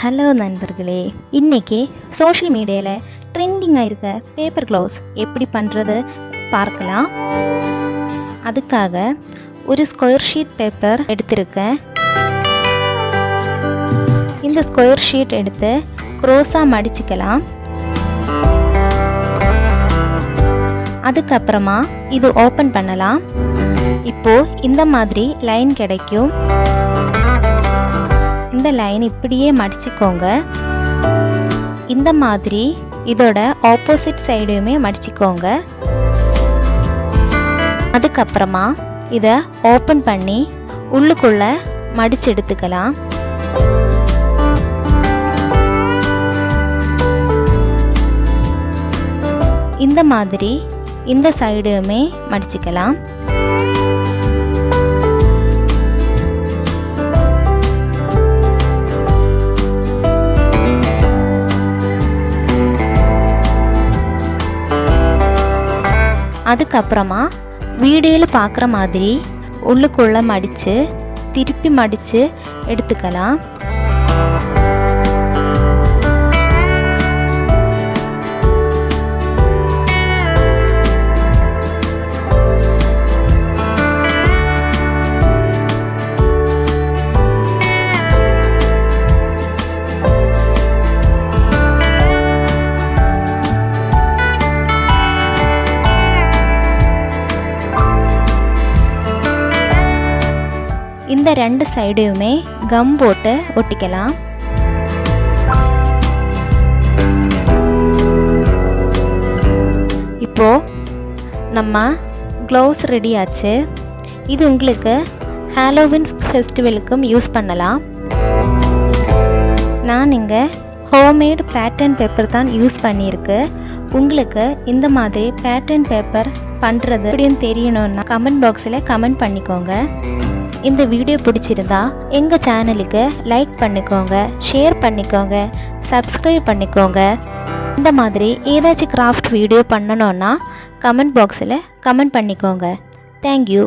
Hello நண்பர்களே. இன்னைக்கு social மீடியாவில் ட்ரெண்டிங்காக இருக்க பேப்பர் க்ளவுஸ் எப்படி பண்ணுறது பார்க்கலாம். அதுக்காக ஒரு ஸ்கொயர் ஷீட் பேப்பர் எடுத்திருக்கேன். இந்த ஸ்கொயர் ஷீட் எடுத்து க்ரோஸாக மடிச்சுக்கலாம். அதுக்கப்புறமா இது ஓப்பன் பண்ணலாம். இப்போ இந்த மாதிரி லைன் கிடைக்கும். இந்த லைன் இப்படியே மடிச்சுக்கோங்க. இந்த மாதிரி இதோட ஆப்போசிட் சைடுமே மடிச்சுக்கோங்க. அதுக்கப்புறமா இதை ஓப்பன் பண்ணி உள்ளுக்குள்ள மடிச்சு எடுத்துக்கலாம். இந்த மாதிரி இந்த சைடுமே மடிச்சுக்கலாம். அதுக்கப்புறமா வீடியோவில் பார்க்குற மாதிரி உள்ளுக்குள்ளே மடித்து திருப்பி மடித்து எடுத்துக்கலாம். இந்த ரெண்டு சைடையுமே கம் போட்டு ஒட்டிக்கலாம். இப்போ நம்ம க்ளவுஸ் ரெடி ஆச்சு. இது உங்களுக்கு ஹாலோவின் ஃபெஸ்டிவலுக்கும் யூஸ் பண்ணலாம். நான் இங்கே ஹோம்மேட் பேட்டர்ன் பேப்பர் தான் யூஸ் பண்ணியிருக்கு. உங்களுக்கு இந்த மாதிரி பேட்டர்ன் பேப்பர் பண்ணுறது எப்படின்னு தெரியணும்னா கமெண்ட் பாக்ஸில் கமெண்ட் பண்ணிக்கோங்க. இந்த வீடியோ பிடிச்சிருந்தா எங்கள் சேனலுக்கு லைக் பண்ணிக்கோங்க ஷேர் பண்ணிக்கோங்க சப்ஸ்கிரைப் பண்ணிக்கோங்க. இந்த மாதிரி ஏதாச்சும் கிராஃப்ட் வீடியோ பண்ணணுன்னா கமெண்ட் பாக்ஸில் கமெண்ட் பண்ணிக்கோங்க. Thank you